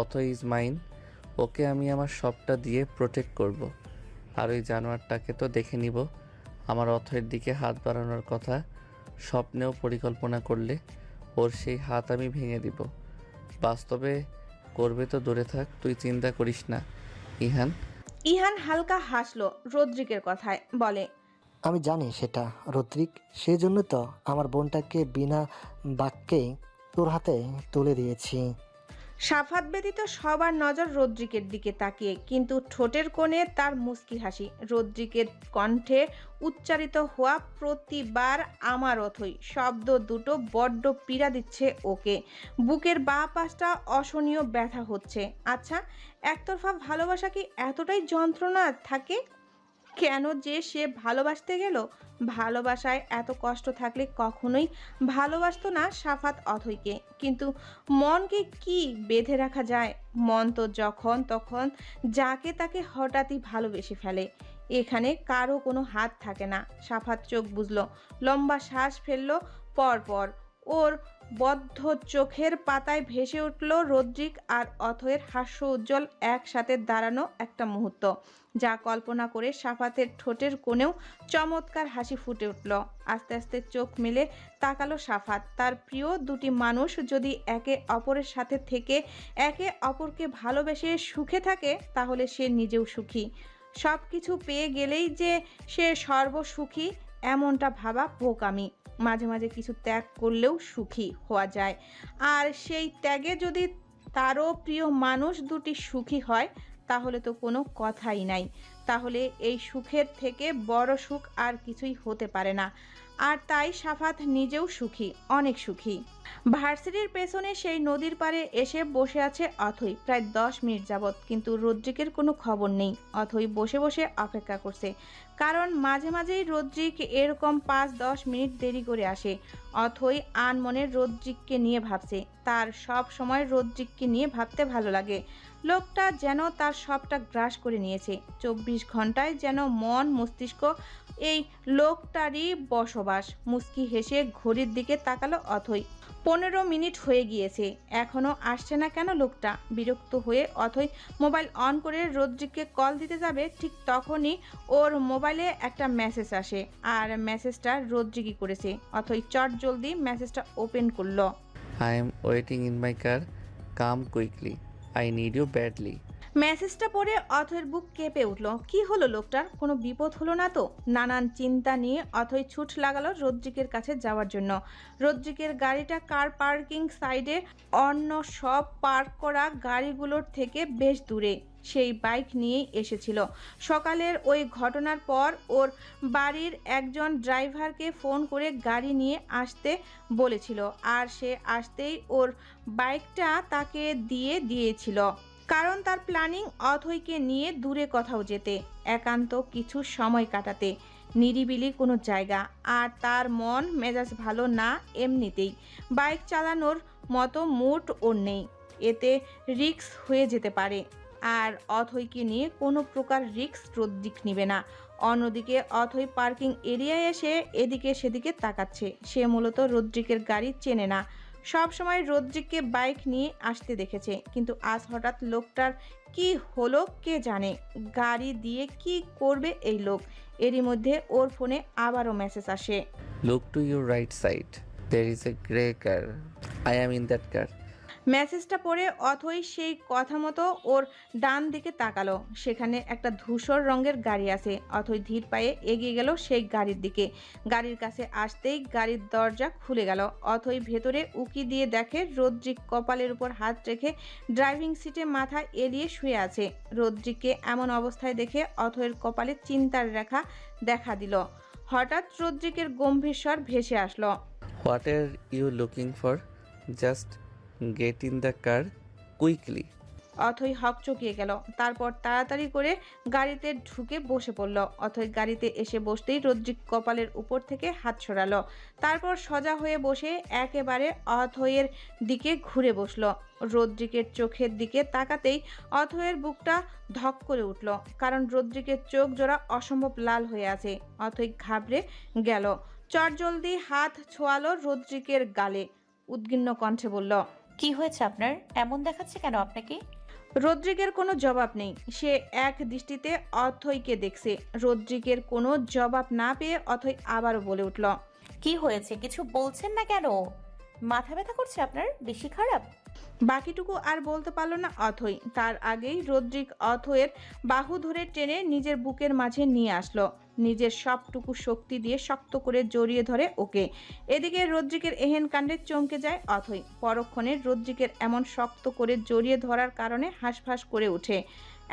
অথ is mine ওকে আমি আমার সবটা দিয়ে প্রোটেক্ট করব। আর ওই জানোয়ারটাকে তো দেখে নিব। আমার অথয়ের দিকে হাত বাড়ানোর কথা স্বপ্নেও পরিকল্পনা করলে ওর সেই হাত আমি ভেঙে দিব। বাস্তবে করবে তো দূরে থাক তুই চিন্তা করিস না। ইহান? ইহান হালকা হাসলো রদ্রিকের কথায় বলে আমি জানি সেটা রদ্রিক সেই জন্য তো আমার বোনটাকে বিনা বাক্যেই তোর হাতে তুলে দিয়েছি। সাফাত ব্যতীত সবার নজর রদ্রিকের দিকে তাকিয়ে, কিন্তু ঠোঁটের কোণে তার মুস্কি হাসি। রদ্রিকের কণ্ঠে উচ্চারিত হওয়া প্রতিবার আমার অথই, শব্দ দুটো বড্ড পীড়া দিচ্ছে ওকে। বুকের বা পাশটা অসহনীয় ব্যথা হচ্ছে। আচ্ছা একতরফা ভালোবাসা কি এতটাই যন্ত্রণা থাকে? কেন যে সে ভালোবাসতে গেল? ভালোবাসায় এত কষ্ট থাকলে কখনোই ভালোবাসতো না সাফাত অথইকে। কিন্তু মনকে কি বেঁধে রাখা যায়? মন তো যখন তখন যাকে তাকে হঠাৎই ভালোবেসে ফেলে। এখানে কারও কোনো হাত থাকে না। সাফাত চোখ বুঝলো, লম্বা শ্বাস ফেলল পরপর। ওর বদ্ধ চোখের পাতায় ভেসে উঠল রদ্রিক আর অথয়ের হাস্য উজ্জ্বল একসাথে দাঁড়ানো একটা মুহূর্ত, যা কল্পনা করে সাফাতের ঠোঁটের কোণেও চমৎকার হাসি ফুটে উঠল। আস্তে আস্তে চোখ মেলে তাকালো সাফাত, তার প্রিয় দুটি মানুষ যদি একে অপরের সাথে থেকে একে অপরকে ভালোবেসে সুখে থাকে, তাহলে সে নিজেও সুখী। সব কিছু পেয়ে গেলেই যে সে সর্বসুখী, এমনটা ভাবা বোকামি। মাঝে মাঝে কিছু ত্যাগ করলেও সুখী হওয়া যায়। আর সেই ত্যাগে যদি তারও প্রিয় মানুষ দুটি সুখী হয়, তাহলে তো কোনো কথাই নাই। তাহলে এই সুখের থেকে বড় সুখ আর কিছুই হতে পারে না। আর তাই সাফাত নিজেও সুখী, অনেক সুখী। ভার্সিটির পেছনে সেই নদীর পারে এসে বসে আছে অথই, প্রায় দশ মিনিট যাবৎ। কিন্তু রদ্রিকের কোনো খবর নেই, অথই বসে বসে অপেক্ষা করছে। কারণ মাঝে মাঝেই রদ্রিক এরকম পাঁচ দশ মিনিট দেরি করে আসে, অথই আনমনে রদ্রিককে নিয়ে ভাবছে। তার সব সময় রদ্রিককে নিয়ে ভাবতে ভালো লাগে। লোকটা যেন তার সবটা গ্রাস করে নিয়েছে। চব্বিশ ঘন্টায় যেন মন মস্তিষ্ক এই লোকটারই বসবাস। মুস্কি হেসে ঘড়ির দিকে তাকালো অথই। পনেরো মিনিট হয়ে গিয়েছে এখনও আসছে না কেন লোকটা? বিরক্ত হয়ে অথই মোবাইল অন করে রদ্রিককে কল দিতে যাবে, ঠিক তখনই ওর মোবাইলে একটা মেসেজ আসে, আর মেসেজটা রোদ্রিকই করেছে। অথই চট জলদি মেসেজটা ওপেন করল। I am waiting in my car come quickly I need you badly মেসেজটা পড়ে অথয়ের বুক কেঁপে উঠল। কি হলো লোকটার? কোনো বিপদ হলো না তো? নানান চিন্তা নিয়ে অথই ছুট লাগালো রদ্রিকের কাছে যাওয়ার জন্য। রদ্রিকের গাড়িটা কার পার্কিং সাইডে? অন্য সব পার্ক করা গাড়িগুলোর থেকে বেশ দূরে। সেই বাইক নিয়েই এসেছিল। সকালের ওই ঘটনার পর ওর বাড়ির একজন ড্রাইভারকে ফোন করে গাড়ি নিয়ে আসতে বলেছিল। আর সে আসতেই ওর বাইকটা তাকে দিয়ে দিয়েছিল। কারণ তার প্ল্যানিং অথৈকে নিয়ে দূরে কোথাও যেতে, একান্ত কিছু সময় কাটাতে, নিরিবিলি কোনো জায়গা। আর তার মন মেজাজ ভালো না এমনিতেই। বাইক চালানোর মতো মুড ওর নেই। এতে রিক্স হয়ে যেতে পারে। আর অথৈকে নিয়ে কোনো প্রকার রিক্স রদ্দিক নিবে না। অন্যদিকে অথৈ পার্কিং এরিয়ায় এসে এদিকে সেদিকে তাকাচ্ছে। সে মূলত রদ্রিকের গাড়ি চেনে না। সব সময় রোদ্রিককে বাইক নিয়ে আসতে দেখেছে, কিন্তু আজ হঠাৎ লোকটার কি হলো কে জানে? গাড়ি দিয়ে কি করবে এই লোক? এরই মধ্যে ওর ফোনে আবারও মেসেজ আসে। Look to your right side there is a grey car I am in that car মেসেজটা পড়ে অথই সেই কথা মতো ওর ডান দিকে তাকালো। সেখানে একটা ধূসর রঙের গাড়ি আছে। অথই ধীর পায়ে এগিয়ে গেল সেই গাড়ির দিকে। গাড়ির কাছে আসতেই গাড়ির দরজা খুলে গেল। অথই ভেতরে উকি দিয়ে দেখে রদ্রিক কপালের উপর হাত রেখে ড্রাইভিং সিটে মাথা এলিয়ে শুয়ে আছে। রদ্রিককে এমন অবস্থায় দেখে অথয়ের কপালে চিন্তার রেখা দেখা দিল। হঠাৎ রদ্রিকের গম্ভীর স্বর ভেসে আসলো। What are you looking for just get in the car quickly Othoi হক চকিয়ে গেল। তারপর তাড়াতাড়ি করে গাড়িতে ঢুকে বসে পড়ল। অথই গাড়িতে এসে বসতেই রদ্রিক কপালের উপর থেকে হাত সরালো। তারপর সজা হয়ে বসে একেবারে অথয়ের দিকে ঘুরে বসল। রদ্রিকের চোখের দিকে তাকাতেই অথয়ের বুকটা ধক করে উঠল। কারণ রদ্রিকের চোখ জোড়া অসম্ভব লাল হয়ে আছে। অথই ঘাবড়ে গেল। চটজলদি হাত ছোয়ালো রদ্রিকের গালে। উদ্গিন্ন কণ্ঠে বলল কি হয়েছে আপনার? এমন দেখাচ্ছে কেন আপনাকে? রদ্রিকের কোনো জবাব নেই। সে এক দৃষ্টিতে অথইকে দেখছে। রদ্রিকের কোনো জবাব না পেয়ে অথই আবারও বলে উঠল কি হয়েছে? কিছু বলছেন না কেন? মাথা ব্যথা করছে আপনার? বেশি খারাপ? বাকিটুকু আর বলতে পারল না অথই। তার আগেই রদ্রিক অথয়ের বাহু ধরে টেনে নিজের বুকের মাঝে নিয়ে আসলো। নিজের সবটুকু শক্তি দিয়ে শক্ত করে জড়িয়ে ধরে ওকে। এদিকে রদ্রিকের এহেন কাণ্ডে চমকে যায় অথই। পরক্ষণে রদ্রিকের এমন শক্ত করে জড়িয়ে ধরার কারণে হাঁসফাঁস করে ওঠে।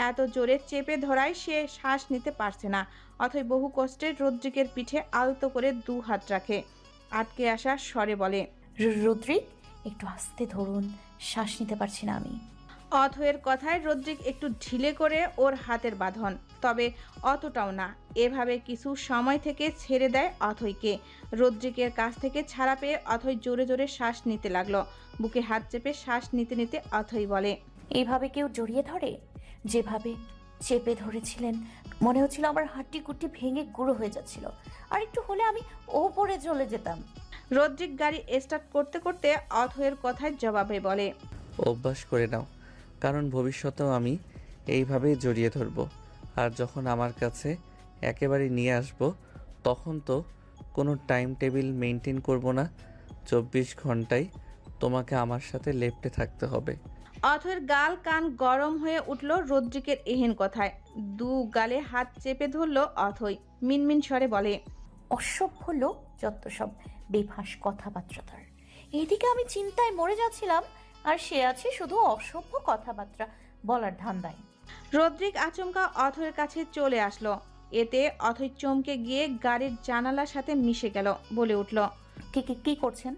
এত জোরে চেপে ধরায় সে শ্বাস নিতে পারছে না। অথই বহু কষ্টে রদ্রিকের পিঠে আলতো করে দু হাত রাখে। আটকে আসা স্বরে বলে, রুদ্রিক? একটু আস্তে ধরুন শ্বাস নিতে পারছি না আমি। অথয়ের কথায় রদ্রিক একটু ঢিলে করে ওর হাতের বাঁধন। তবে অতটাও না এভাবে কিছু সময় থেকে ছেড়ে দেয় অথইকে রদ্রিকের কাছ থেকে ছাড়া পেয়ে অথই জোরে জোরে শ্বাস নিতে লাগল। বুকে হাত চেপে শ্বাস নিতে নিতে অথই বলে এইভাবে কেউ জড়িয়ে ধরে? যেভাবে চেপে ধরেছিলেন মনে হচ্ছিল আমার হাড্ডি কুট্টি ভেঙে গুঁড়ো হয়ে যাচ্ছিল। আর একটু হলে আমি ওপরে চলে যেতাম। রদ্রিক গাড়ি স্টার্ট করতে করতে অথয়ের কথায় জবাবে বলে। অভ্যাস করে নাও কারণ ভবিষ্যতেও আমি এইভাবেই জড়িয়ে ধরব। আর যখন আমার কাছে একেবারে নিয়ে আসব তখন তো কোনো টাইম টেবিল মেনটেন করব না। চব্বিশ ঘন্টায় তোমাকে আমার সাথে লেপ্টে থাকতে হবে। অথয়ের গাল কান গরম হয়ে উঠল রদ্রিকের এহেন কথায়। দু গালে হাত চেপে ধরল অথই মিনমিন স্বরে বলে অসভ্য লোক যত সব। বেফাস কথাবার্তা তার এদিকে আমি চিন্তায় মরে যাচ্ছিলাম আর সে আছে শুধু অসভ্য কথাবার্তা বলার ধান্দায়। রদ্রিক আচমকা অথয়ের কাছে চলে আসলো। এতে অথই চমকে গিয়ে গাড়ির জানালার সাথে মিশে গেল বলে উঠল। কি কি কি করছেন?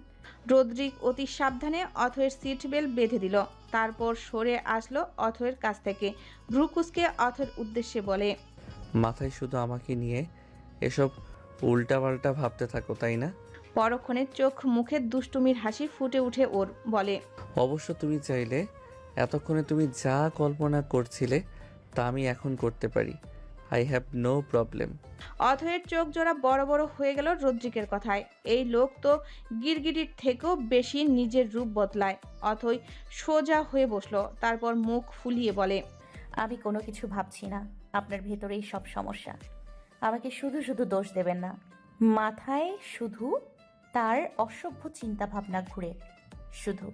রদ্রিক অতি সাবধানে অথয়ের সিট বেল্ট বেঁধে দিল। তারপর সরে আসলো অথয়ের কাছ থেকে। ভ্রুকুসকে অথয়ের উদ্দেশ্যে বলে মাথায় শুধু আমাকে নিয়ে এসব উল্টাপাল্টা ভাবতে থাকো তাই না? পরক্ষণে চোখ মুখে দুষ্টুমির হাসি ফুটে উঠে ওর বলে অবশ্য তুমি চাইলে এতক্ষণে তুমি যা কল্পনা করছিলে তা আমি এখন করতে পারি। আই হ্যাভ নো প্রবলেম অথয়ের চোখ জোড়া বড় বড় হয়ে গেল রদ্রিকের কথায়। এই লোক তো গিরগিটির থেকেও বেশি নিজের রূপ বদলায়। অথই সোজা হয়ে বসল তারপর মুখ ফুলিয়ে বলে আমি কোনো কিছু ভাবছি না আপনার ভেতরেই সব সমস্যা। আমাকে শুধু শুধু দোষ দেবেন না। মাথায় শুধু তার অসভ্য চিন্তা ভাবনা ঘুরে। শুধু।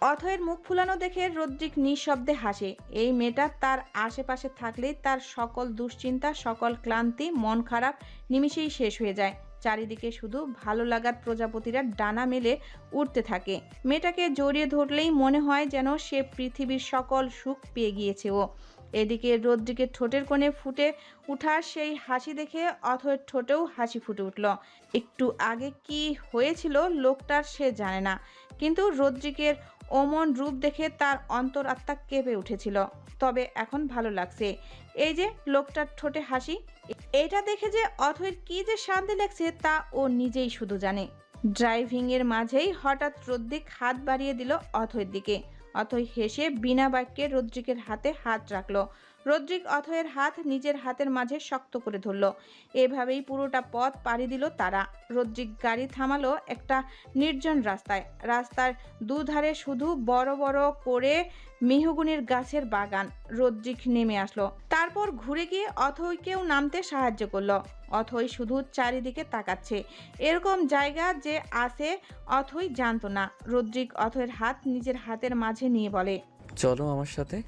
অথয়ের মুখ ফুলানো দেখে রদ্রিক নিঃশব্দে হাসে। এই মেয়েটা তার আশেপাশে থাকলেই তার সকল দুশ্চিন্তা, সকল ক্লান্তি, মন খারাপ নিমিষেই শেষ হয়ে যায়। চারিদিকে শুধু ভালো লাগার প্রজাপতিরা ডানা মেলে উঠতে থাকে। মেয়েটাকে জড়িয়ে ধরলেই মনে হয় যেন সে পৃথিবীর সকল সুখ পেয়ে গিয়েছে ও। এদিকে রদ্রিকের ঠোঁটের কোণে ফুটে উঠা সেই হাসি দেখে অথয়ের ঠোঁটেও হাসি ফুটে উঠল। একটু আগে কি হয়েছিল লোকটার সে জানে না, কিন্তু রদ্রিকের অমন রূপ দেখে তার অন্তর আত্মা কেঁপে উঠেছিল। তবে এখন ভালো লাগছে। এই যে লোকটার ঠোঁটে হাসি, এটা দেখে যে অথয়ের কি যে শান্তি লাগছে তা ও নিজেই শুধু জানে। ড্রাইভিংয়ের মাঝেই হঠাৎ রদ্রিক হাত বাড়িয়ে দিল অথয়ের দিকে। অথয় হেসে বিনা বাক্যে রদ্রিকের হাতে হাত রাখল। রদ্রিক অথয়ের হাত নিজের হাতের মাঝে শক্ত করে ধরল। এভাবেই পুরোটা পথ পাড়ি দিল তারা। রদ্রিক গাড়ি থামালো একটা নির্জন রাস্তায়। রাস্তার দুধারে শুধু বড় বড় করে মেহগুনির গাছের বাগান রদ্রিক নেমে আসলো। তারপর ঘুরে গিয়ে অথইকেও নামতে সাহায্য করল। অথই শুধু চারিদিকে তাকাচ্ছে। এরকম জায়গা যে আছে অথই জানতো না। রদ্রিক অথয়ের হাত নিজের হাতের মাঝে নিয়ে বলে চলো আমার সাথে।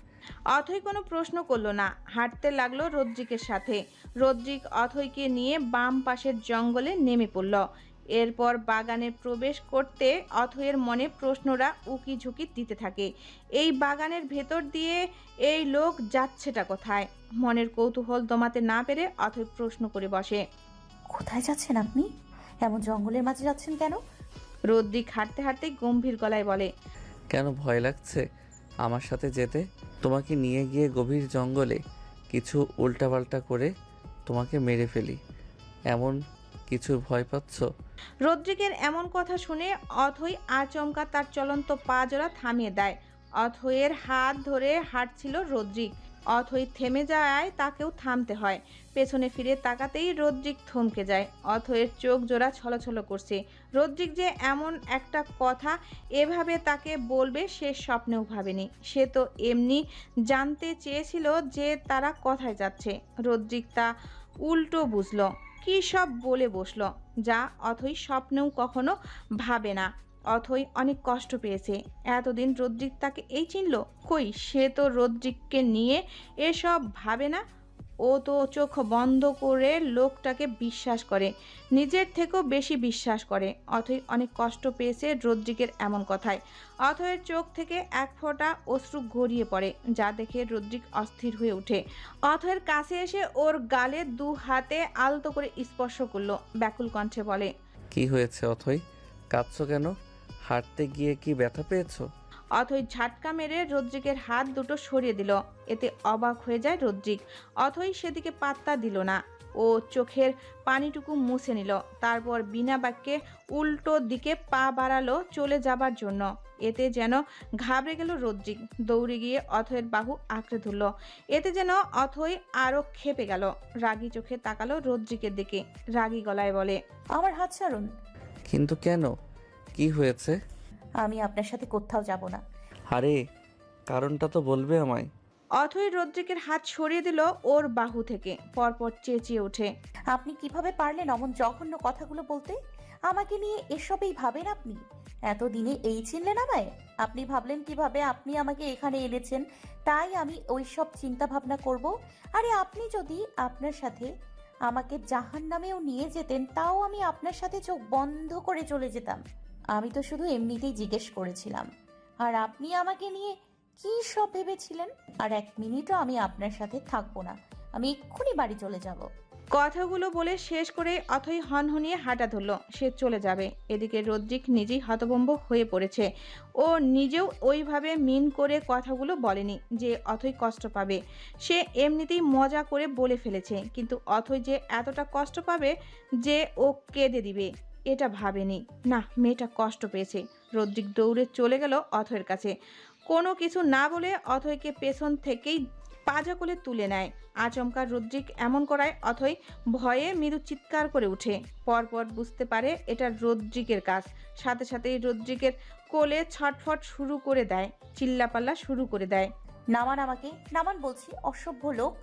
অথই কোনো প্রশ্ন করল না। হাঁটতে লাগল রদ্রিকের সাথে। রদ্রিক অথইকে নিয়ে বাম পাশের জঙ্গলে নেমে পড়ল। এরপর বাগানে প্রবেশ করতে অথয়ের মনে প্রশ্নরা উকি ঝুঁকি দিতে থাকে। এই বাগানের ভেতর দিয়ে এই লোক যাচ্ছেটা কোথায়? মনের কৌতূহল দমাতে না পেরে অথই প্রশ্ন করে বসে। কোথায় যাচ্ছেন আপনি? এমন জঙ্গলের মাঝে যাচ্ছেন কেন? রদ্রিক হাঁটতে হাঁটতে গম্ভীর গলায় বলে কেন ভয় লাগছে আমার সাথে যেতে? তোমাকে নিয়ে গিয়ে গভীর জঙ্গলে কিছু উল্টাপাল্টা করে তোমাকে মেরে ফেলি। এমন কিছু ভয় পাচ্ছ? রদ্রিকের এমন কথা শুনে অথই আচমকা তার চলন্ত পা জোড়া থামিয়ে দেয়। অথয়ের হাত ধরে হাঁটছিল রদ্রিক অথই থেমে যায়, তাকেও থামতে হয়। পেছনে ফিরে তাকাতেই রদ্রিক থমকে যায়। অথয়ের চোখ জোড়া ছলছল করছে। রদ্রিক যে এমন একটা কথা এভাবে তাকে বলবে সে স্বপ্নেও ভাবেনি। সে তো এমনি জানতে চেয়েছিল যে তারা কথায় যাচ্ছে। রদ্রিক তা উল্টো বুঝলো। কী সব বলে বসল? যা অথই স্বপ্নেও কখনো ভাবে না। অথই অনেক কষ্ট পেয়েছে। এতদিন রদ্রিক তাকে এই চিনল? কই, সে তো রদ্রিককে নিয়ে এসব ভাবে না? ও তো চোখ বন্ধ করে লোকটাকে বিশ্বাস করে, নিজের থেকেও বেশি বিশ্বাস করে। অথই অনেক কষ্ট পেয়েছে রদ্রিকের এমন কথায়। অথয়ের চোখ থেকে এক ফোঁটা অশ্রু গড়িয়ে পড়ে, যা দেখে রদ্রিক অস্থির হয়ে ওঠে। অথয়ের কাছে এসে ওর গালে দু হাতে আলতো করে স্পর্শ করল, ব্যাকুল কণ্ঠে বলে, কি হয়েছে অথই? কাঁদছো কেন? হাঁটতে গিয়ে কি ব্যথা পেয়েছ? অথই ঝাটকা মেরে রদ্রিকের হাত দুটো সরিয়ে দিল। এতে অবাক হয়ে যায় রদ্রিক। অথই সেদিকে পাত্তা দিল না। ও চোখের পানিটুকু মুছে নিল। তারপর বিনা বাক্যে উল্টো দিকে পা বাড়ালো চলে যাবার জন্য। এতে যেন ঘাবড়ে গেল রদ্রিক। দৌড়ে গিয়ে অথয়ের বাহু আঁকড়ে ধরল। এতে যেন অথই আরও খেপে গেল। রাগী চোখে তাকালো রদ্রিকের দিকে। রাগী গলায় বলে আমার হাত ছাড়ুন। কিন্তু কেন? কি হয়েছে? আমি আপনার সাথে কোথাও যাব না। আরে কারণটা তো বলবে আমায়। অথই রদ্রিকের হাত সরিয়ে দিল ওর বাহু থেকে। পরপর চেঁচিয়ে ওঠে। আপনি কীভাবে পারলেন অমন জঘন্য কথাগুলো বলতে? আমাকে নিয়ে এসবেই ভাবেন আপনি? এতদিনে এই চিনলেন আমায়? আপনি ভাবলেন কীভাবে আপনি আমাকে এখানে এনেছেন? তাই আমি ওই সব চিন্তা ভাবনা করব? আরে আপনি যদি আপনার সাথে আমাকে জাহান নামেও নিয়ে যেতেন তাও আমি আপনার সাথে চোখ বন্ধ করে চলে যেতাম। আমি তো শুধু এমনিতেই জিজ্ঞেস করেছিলাম। আর আপনি আমাকে নিয়ে কি সব ভেবেছিলেন? আর এক মিনিটও আমি আপনার সাথে থাকব না। আমি এক্ষুনি বাড়ি চলে যাব। কথাগুলো বলে শেষ করে অথই হনহনিয়ে হাঁটা ধরল। সে চলে যাবে। এদিকে রদ্রিক নিজেই হতভম্ব হয়ে পড়েছে। ও নিজেও ওইভাবে মিন করে কথাগুলো বলেনি যে অথই কষ্ট পাবে। সে এমনিতেই মজা করে বলে ফেলেছে। কিন্তু অথই যে এতটা কষ্ট পাবে যে ও কেঁদে দিবে। এটা ভাবেনি। না, মেয়েটা কষ্ট পেয়েছে। রদ্রিক দৌড়ে চলে গেল অথয়ের কাছে। কোনো কিছু না বলে অথয়কে পেছন থেকেই পাজা কোলে তুলে নেয়। আচমকা রুদ্রিক এমন করায় অথই ভয়ে মৃদু চিৎকার করে উঠে পরপর বুঝতে পারে এটা রদ্রিকের কাজ। সাথে সাথেই রদ্রিকের কোলে ছটফট শুরু করে দেয়, চিল্লাপাল্লা শুরু করে দেয়। নামান আমাকে, নামান বলছি, অসভ্য লোক।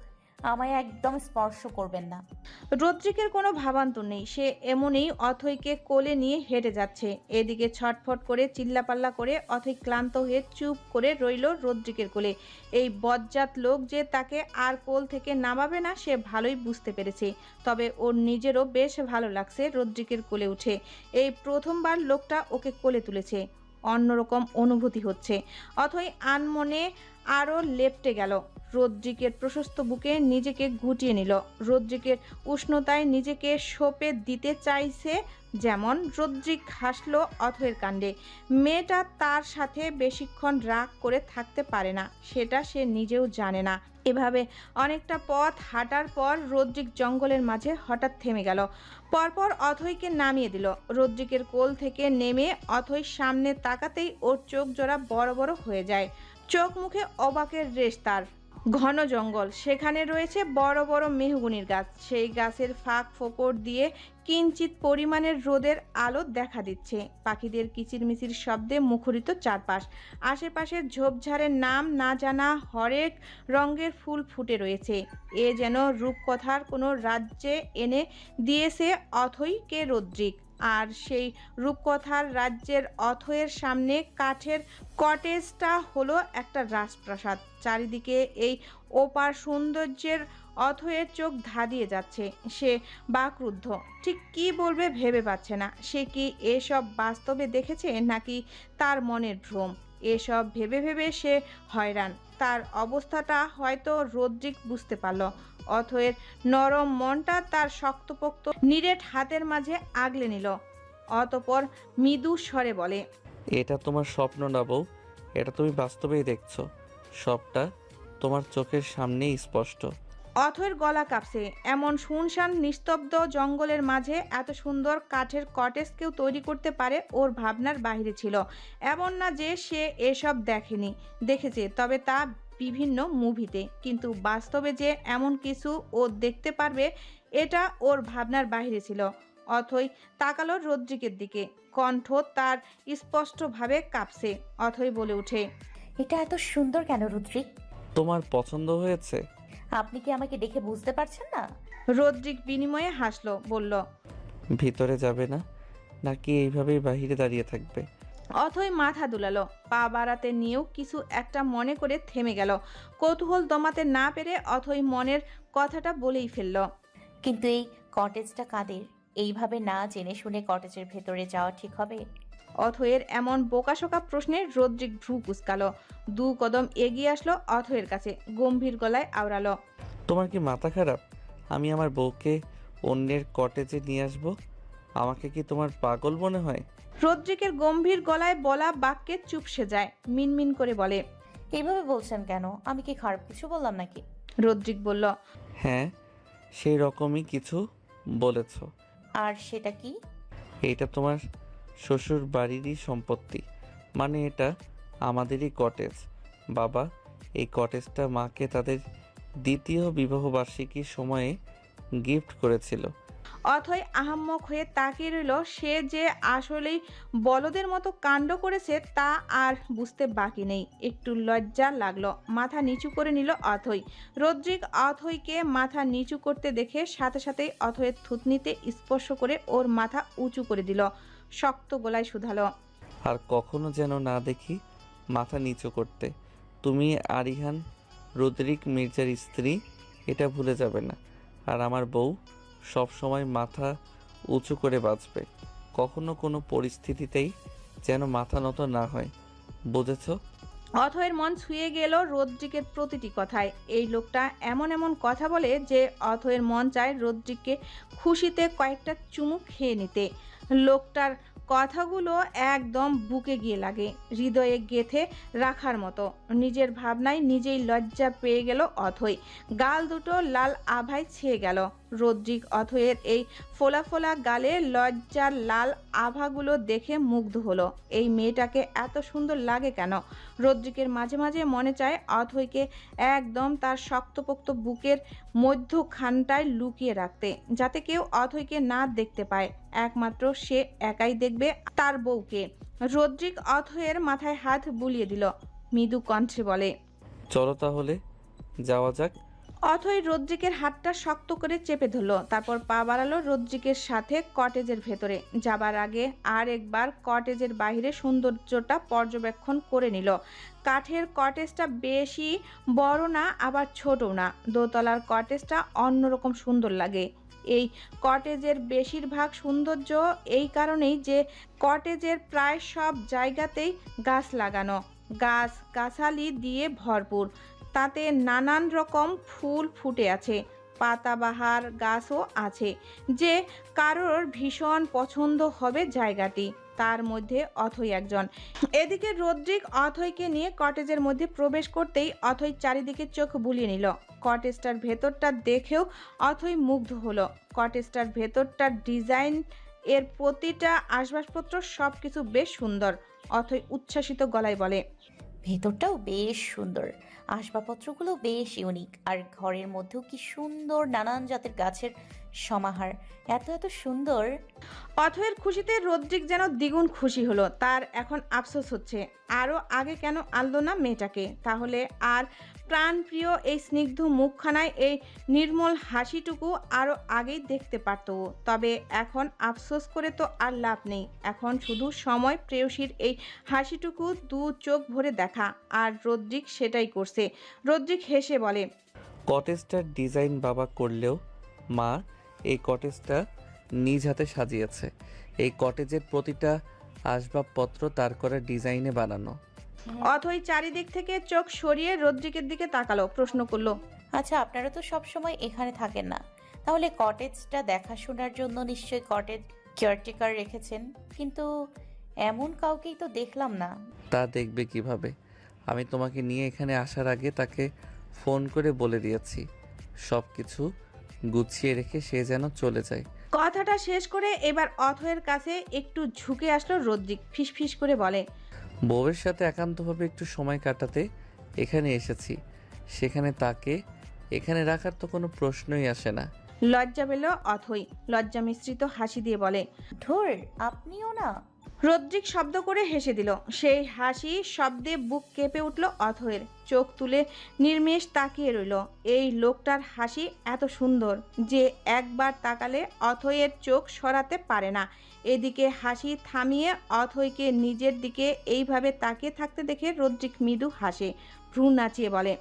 আমায় একদম স্পর্শ করবেন না। রদ্রিকের কোনো ভাবান্তর নেই। সে এমনই অথৈকে কোলে নিয়ে হেঁটে যাচ্ছে। এদিকে ছটফট করে, চিল্লাপাল্লা করে অথৈ ক্লান্ত হয়ে চুপ করে রইল রদ্রিকের কোলে। এই বজ্জাত লোক যে তাকে আর কোল থেকে নামাবে না, সে ভালোই বুঝতে পেরেছে। তবে ওর নিজেরও বেশ ভালো লাগছে রদ্রিকের কোলে উঠে। এই প্রথমবার লোকটা ওকে কোলে তুলেছে। অন্যরকম অনুভূতি হচ্ছে। অথই আনমনে আরও লেপটে গেল। রদ্রিকের প্রশস্ত বুকে নিজেকে গুটিয়ে নিল। রদ্রিকের উষ্ণতায় নিজেকে সোপে দিতে চাইছে যেমন রদ্রিক হাসলো অথয়ের কাণ্ডে। মেয়েটা তার সাথে বেশিক্ষণ রাগ করে থাকতে পারে না, সেটা সে নিজেও জানে না। এভাবে অনেকটা পথ হাঁটার পর রদ্রিক জঙ্গলের মাঝে হঠাৎ থেমে গেল। পরপর অথইকে নামিয়ে দিল। রদ্রিকের কোল থেকে নেমে অথই সামনে তাকাতেই ওর চোখ জোড়া বড় বড় হয়ে যায়। চোখ মুখে অবাকের রেশ তার। ঘন জঙ্গল। সেখানে রয়েছে বড় বড় মেহগুনির গাছ। সেই গাছের ফাঁক ফোকর দিয়ে কিঞ্চিত পরিমাণের রোদের আলো দেখা দিচ্ছে। পাখিদের কিচিরমিচির শব্দে মুখরিত চারপাশ। আশেপাশের ঝোপঝাড়ের নাম না জানা হরেক রঙের ফুল ফুটে রয়েছে। এ যেন রূপকথার কোনো রাজ্যে এনে দিয়েছে অথইকে রদ্রিক। আর সেই রূপকথার রাজ্যের অথয়ের সামনে কাঠের কটেজটা হলো একটা রাজপ্রাসাদ। চারিদিকে এই ওপার সৌন্দর্যের অথয়ের চোখ ধাঁধিয়ে যাচ্ছে। সে বাকরুদ্ধ। ঠিক কি বলবে ভেবে পাচ্ছে না। সে কি এসব বাস্তবে দেখেছে নাকি তার মনের ভ্রম? এসব ভেবে ভেবে সে হয়রান। তার অবস্থাটা হয়তো রদ্রিক বুঝতে পারল, অথয়ের নরম মনটা তার শক্তপোক্ত, নিরেট হাতের মাঝে আগলে নিল। অতপর মৃদু স্বরে বলে, এটা তোমার স্বপ্ন না বউ, এটা তুমি বাস্তবেই দেখছ। সবটা তোমার চোখের সামনেই স্পষ্ট। অথয়ের গলা কাঁপছে। এমন শুনশান নিস্তব্ধ জঙ্গলের মাঝে এত সুন্দর কাঠের কটেজ কেউ তৈরি করতে পারে ওর ভাবনার বাহিরে ছিল। এমন না যে সে এসব দেখেনি দেখেছে তবে তা বিভিন্ন মুভিতে। কিন্তু বাস্তবে যে এমন কিছু ও দেখতে পারবে এটা ওর ভাবনার বাহিরে ছিল। অথই তাকালো রদ্রিকের দিকে। কণ্ঠ তার স্পষ্টভাবে কাঁপছে। অথই বলে ওঠে এটা এত সুন্দর কেন রুদ্রিক? তোমার পছন্দ হয়েছে? আপনি কি আমাকে দেখে বুঝতে পারছেন না? রদ্রিক বিনিময়ে হাসলো বলল ভিতরে যাবে না? নাকি এইভাবেই বাহিরে দাঁড়িয়ে থাকবে? অথই মাথা দুলালো পা বাড়াতে নিয়েও কিছু একটা মনে করে থেমে গেল। কৌতূহল দমাতে না পেরে অথই মনের কথাটা বলেই ফেলল। কিন্তু এই কটেজটা কাদের? এইভাবে না জেনে শুনে কটেজের ভেতরে যাওয়া ঠিক হবে? অথয়ের এমন বোকাশোকা প্রশ্নে রদ্রিক ভ্রু কুচকালো। দু কদম এগিয়ে আসলো অথয়ের কাছে গম্ভীর গলায় আওড়ালো। তোমার কি মাথা খারাপ? আমি আমার বউকে অন্যের কটেজে নিয়ে আসব? আমাকে কি তোমার পাগল মনে হয়? রদ্রিকের গম্ভীর গলায় বলা বাক্যে চুপসে যায় মিনমিন করে বলে এইভাবে বলছেন কেন? আমি কি খারাপ কিছু বললাম নাকি? রদ্রিক বলল হ্যাঁ সেই রকমই কিছু বলেছ। আর সেটা কি? এইটা তোমার শ্বশুর বাড়িরই সম্পত্তি। মানে এটা আমাদেরই কটেজ বাবা, এই কটেজটা মাকে তাদের দ্বিতীয় বিবাহবার্ষিকীর সময়ে গিফট করেছিল। অথই আহাম্মক হয়ে তাকিয়ে রইল সে যে আসলেই বলদের মতো কাণ্ড করেছে তা আর বুঝতে বাকি নেই। একটু লজ্জা লাগল, মাথা নিচু করে নিল অথই। রদ্রিক অথইকে মাথা নিচু করতে দেখে সাথে সাথেই অথয়ের থুতনিতে স্পর্শ করে ওর মাথা উঁচু করে দিল। শক্ত গলায় শুধালো। আর কখনো যেন না দেখি মাথা নিচু করতে। তুমি আরিহান রুদ্রিক মির্জার স্ত্রী এটা ভুলে যাবে না। আর আমার বউ সব সময় মাথা উঁচু করে বাঁচবে। কখনো কোনো পরিস্থিতিতেই যেন মাথা নত না হয়। বুঝেছ? অথয়ের মন ছুঁয়ে গেল রদ্রিকের প্রতিটি কথায়। এই লোকটা এমন এমন কথা বলে যে অথয়ের মন চায় রদ্রিককে খুশিতে কয়েকটা চুমু খেয়ে নিতে। লোকটার কথাগুলো একদম বুকে গিয়ে লাগে, হৃদয়ে গেথে রাখার মতো। নিজের ভাবনায় নিজেই লজ্জা পেয়ে গেল অথই। গাল দুটো লাল আভায় ছেয়ে গেল। রদ্রিক অথয়ের এই ফোলা ফোলা গালে লজ্জার লাল আভাগুলো দেখে মুগ্ধ হলো। এই মেয়েটাকে এত সুন্দর লাগে কেন? রদ্রিকের মাঝে মাঝে মনে চায় অথৈকে একদম তার শক্তপোক্ত বুকের মধ্যখানটায় লুকিয়ে রাখতে, যাতে কেউ অথৈকে না দেখতে পায়। একমাত্র সে একাই দেখবে তার বউকে। রদ্রিক অথয়ের মাথায় হাত বুলিয়ে দিল। মৃদু কণ্ঠে বলে, চলো তাহলে, যাওয়া যাক। অথই রদ্রিকের হাতটা শক্ত করে চেপে ধরলো, তারপর পা বাড়ালো রদ্রিকের সাথে কটেজের ভেতরে। যাবার আগে আর একবার কটেজের বাইরে সৌন্দর্যটা পর্যবেক্ষণ করে নিল। কাঠের কটেজটা বেশি বড় না, আবার ছোটও না। দোতলার কটেজটা অন্যরকম সুন্দর লাগে। এই কটেজের বেশিরভাগ সৌন্দর্য এই কারণেই যে কটেজের প্রায় সব জায়গাতেই গাছ লাগানো। গাছ, গাছালি দিয়ে ভরপুর। তাতে নানান রকম ফুল ফুটে আছে, পাতাবাহার গাছও আছে, যে কারোর ভীষণ পছন্দ হবে জায়গাটি, তার মধ্যে অথই একজন। এদিকে রদ্রিক অথইকে নিয়ে কটেজের মধ্যে প্রবেশ করতেই অথই চারিদিকে চোখ বুলিয়ে নিল। কটেজটার ভেতরটা দেখেও অথই মুগ্ধ হলো। কটেজটার ভেতরটার ডিজাইন এর প্রতিটা আসবাবপত্র সব কিছু বেশ সুন্দর, অথই উচ্ছ্বাসিত গলায় বলে ভেতরটাও বেশ সুন্দর। আসবাবপত্রগুলো বেশ ইউনিক আর ঘরের মধ্যেও কি সুন্দর নানান জাতের গাছের সমাহার। এত এত সুন্দর। অথয়ের খুশিতে রদ্রিক যেন দ্বিগুণ খুশি হলো। তার এখন আফসোস হচ্ছে। আরও আগে কেন আনলো না মেয়েটাকে? তাহলে আর প্রাণপ্রিয় এই স্নিগ্ধ মুখখানায় এই নির্মল হাসিটুকু আরও আগেই দেখতে পারত। তবে এখন আফসোস করে তো আর লাভ নেই। এখন শুধু সময় প্রেয়সীর এই হাসিটুকু দু চোখ ভরে দেখা। আর রদ্রিক সেটাই করছে। রদ্রিক হেসে বলে কটেজটার ডিজাইন বাবা করলেও মা এই কটেজটা নিজ হাতে সাজিয়েছে। এই কটেজের প্রতিটা আসবাবপত্র তার করা ডিজাইনে বানানো। অথই চারিদিক থেকে চোখ সরিয়ে রদ্রিকের দিকে তাকালো প্রশ্ন করল আচ্ছা আপনারা তো সব সময় এখানে থাকেন না। তাহলে কটেজটা দেখাশোনার জন্য নিশ্চয়ই কটেজ কেয়ারটেকার রেখেছেন। কিন্তু এমন কাউকেই তো দেখলাম না। তা দেখবে কীভাবে? আমি তোমাকে নিয়ে এখানে আসার আগে তাকে ফোন করে বলে দিয়েছি। সব কিছু গুছিয়ে রেখে সে যেন চলে যায়। কথাটা শেষ করে এবার অথয়ের কাছে একটু ঝুঁকে আসলো রদ্রিক ফিসফিস করে বলে বউয়ের সাথে একান্তভাবে একটু সময় কাটাতে এখানে এসেছি। সেখানে তাকে এখানে রাখার তো কোনো প্রশ্নই আসে না। লজ্জা পেল অথই। লজ্জা মিশ্রিত হাসি দিয়ে বলে ধুর আপনিও না। রদ্রিক শব্দ করে হেসে দিল। সেই হাসি শব্দে বুক কেঁপে উঠল অথয়ের। চোখ তুলে নির্মেষ তাকিয়ে রইল। এই লোকটার হাসি এত সুন্দর যে একবার তাকালে অথয়ের চোখ সরাতে পারে না। এদিকে হাসি থামিয়ে অথয়কে নিজের দিকে এইভাবে তাকিয়ে থাকতে দেখে রদ্রিক মৃদু হাসে। ভ্রু নাচিয়ে বলে